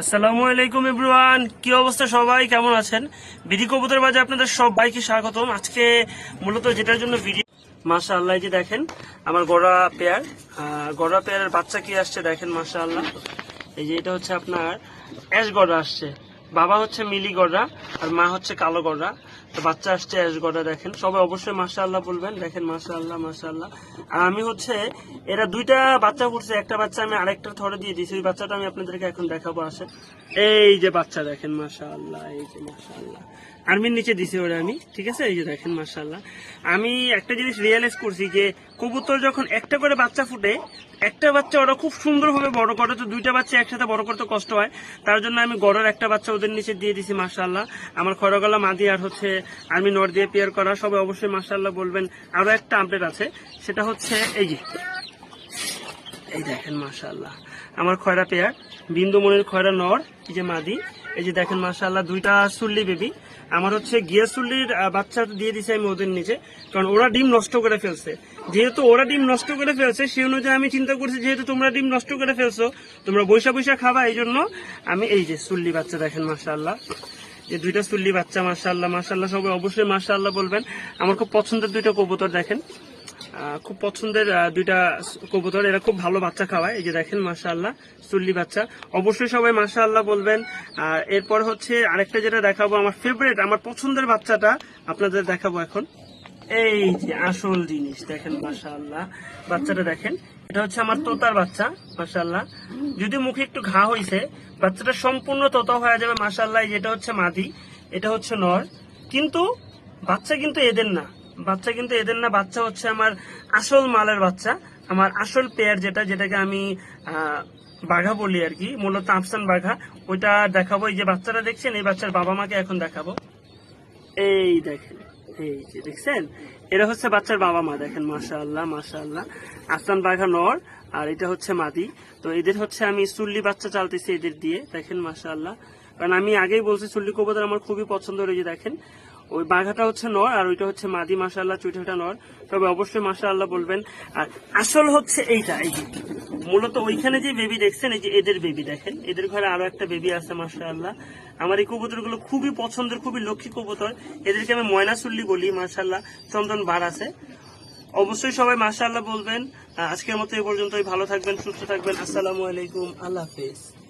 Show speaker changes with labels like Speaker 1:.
Speaker 1: আসসালামু আলাইকুম ইব্রুয়ান কি অবস্থা সবাই? কেমন আছেন? বিধি কবুতর বাজে আপনাদের সবাইকে স্বাগতম। আজকে মূলত যেটার জন্য ভিডিও মাসা আল্লাহ যে দেখেন, আমার গড়া পেয়ার। গড়া পেয়ারের বাচ্চা কি আসছে দেখেন মাসা আল্লাহ এই যে এটা হচ্ছে আপনার অ্যাশ গড়া আসছে। বাবা হচ্ছে মিলি গড়া আর মা হচ্ছে কালো গড়া তো বাচ্চা আসছে অ্যাশ গড়া দেখেন। সবাই অবশ্যই মাশা আল্লাহ বলবেন। দেখেন মাশা আল্লাহ মাশা আল্লাহ আর আমি হচ্ছে, এরা দুইটা বাচ্চা ফুটছে একটা বাচ্চা আমি আরেকটা থরে দিয়ে দিয়েছি। ওই বাচ্চাটা আমি আপনাদেরকে এখন দেখাবো আসে এই যে বাচ্চা, দেখেন মাশা আল্লাহ এই যে মাশা আল্লাহ আর্মির নিচে দিছি ওরা আমি, ঠিক আছে? এই যে দেখেন, মাশাআল্লাহ। আমি একটা জিনিস রিয়েলাইজ করছি যে, কবুতর যখন একটা করে বাচ্চা ফুটে একটা বাচ্চা ওরা খুব সুন্দরভাবে বড় করে, তো দুইটা বাচ্চা একসাথে বড় করতে কষ্ট হয়। তার জন্য আমি গড়ের একটা বাচ্চা ওদের নিচে দিয়ে দিছি, মাশাআল্লাহ। আমার খরগলা মাদি আর হচ্ছে আর্মি নর দিয়ে পেয়ার করা, সবাই অবশ্যই মাশাআল্লাহ বলবেন। আরও একটা আপডেট আছে, সেটা হচ্ছে এই যে, এই দেখেন, মাশাআল্লাহ। আমার খয়রা পেয়ার, বিন্দুমণির খয়রা নর, এই যে মাদি। এই যে দেখেন মাশাআল্লাহ দুইটা সুল্লি বেবি আমার হচ্ছে গিয়া সুল্লির আহ, বাচ্চা দিয়ে দিছি আমি ওদের নিচে কারণ ওরা ডিম নষ্ট করে ফেলছে। যেহেতু ওরা ডিম নষ্ট করে ফেলছে সেই অনুযায়ী আমি চিন্তা করছি যেহেতু তোমরা ডিম নষ্ট করে ফেলছো তোমরা বৈশা বৈশা খাবা এই জন্য আমি এই যে সুল্লি বাচ্চা দেখেন মাশাআল্লাহ। যে দুইটা সুল্লি বাচ্চা মাশাআল্লাহ মাশাআল্লাহ সবাই অবশ্যই মাশাআল্লাহ বলবেন। আমার খুব পছন্দের দুইটা কবুতর দেখেন। খুব পছন্দের দুইটা কবুতর। এরা খুব ভালো বাচ্চা খাওয়ায়। এই যে দেখেন, মাশাআল্লাহ চুল্লি বাচ্চা। অবশ্যই সবাই মাশাআল্লাহ বলবেন। আর এরপর হচ্ছে আরেকটা যেটা দেখাবো, আমার ফেভারিট আমার পছন্দের বাচ্চাটা আপনাদের দেখাবো এখন। এই যে আসল জিনিস, দেখেন, মাশাআল্লাহ। বাচ্চাটা দেখেন, এটা হচ্ছে আমার তোতার বাচ্চা, মাশাআল্লাহ। যদি মুখে একটু ঘা হয়েছে বাচ্চাটা সম্পূর্ণ তোতা হয়ে যাবে, মাশাআল্লাহ। এই যেটা হচ্ছে মাদি, এটা হচ্ছে নর। কিন্তু বাচ্চা কিন্তু এদের না। বাচ্চা কিন্তু এদের না, বাচ্চা হচ্ছে আমার আসল মালের বাচ্চা। আমার আসল পেয়ার যেটা, যেটাকে আমি বাঘা বলি আর কি, মূলত আফসান বাঘা। ওইটা দেখাবো, এই যে বাচ্চাটা দেখছেন, এই বাচ্চার বাবা মাকে এখন দেখাবো। এই দেখেন, এই যে দেখছেন? এরা হচ্ছে বাচ্চার বাবা মা, দেখেন মাশা আল্লাহ মাশা আল্লাহ আফসান বাঘা নর, আর এটা হচ্ছে মাদি। তো এদের হচ্ছে আমি চুল্লি বাচ্চা চালতেছি এদের দিয়ে, দেখেন মাশা আল্লাহ কারণ আমি আগেই বলছি, চুল্লি কবুতর আমার খুবই পছন্দ যে দেখেন। ওই বাঘাটা হচ্ছে নর আর ওইটা হচ্ছে মাদি, মাশাআল্লাহ, চুইঠাটা নর। তবে অবশ্যই মাশাআল্লাহ বলবেন। আর আসল হচ্ছে এইটা, এই মূলত ওইখানে যে বেবি দেখছেন, এই যে এদের বেবি দেখেন। এদের ঘরে আরও একটা বেবি আছে, মাশাআল্লাহ। আমার এই কবুতরগুলো খুবই পছন্দের, খুবই লক্ষ্মী কবুতর। এদেরকে আমি ময়না চুল্লি বলি, মাশাআল্লাহ। চন্দন বার আছে। অবশ্যই সবাই মাশাআল্লাহ বলবেন। আজকের মতো এই পর্যন্তই। ভালো থাকবেন, সুস্থ থাকবেন। আসসালামু আলাইকুম। আল্লাহ হাফেজ।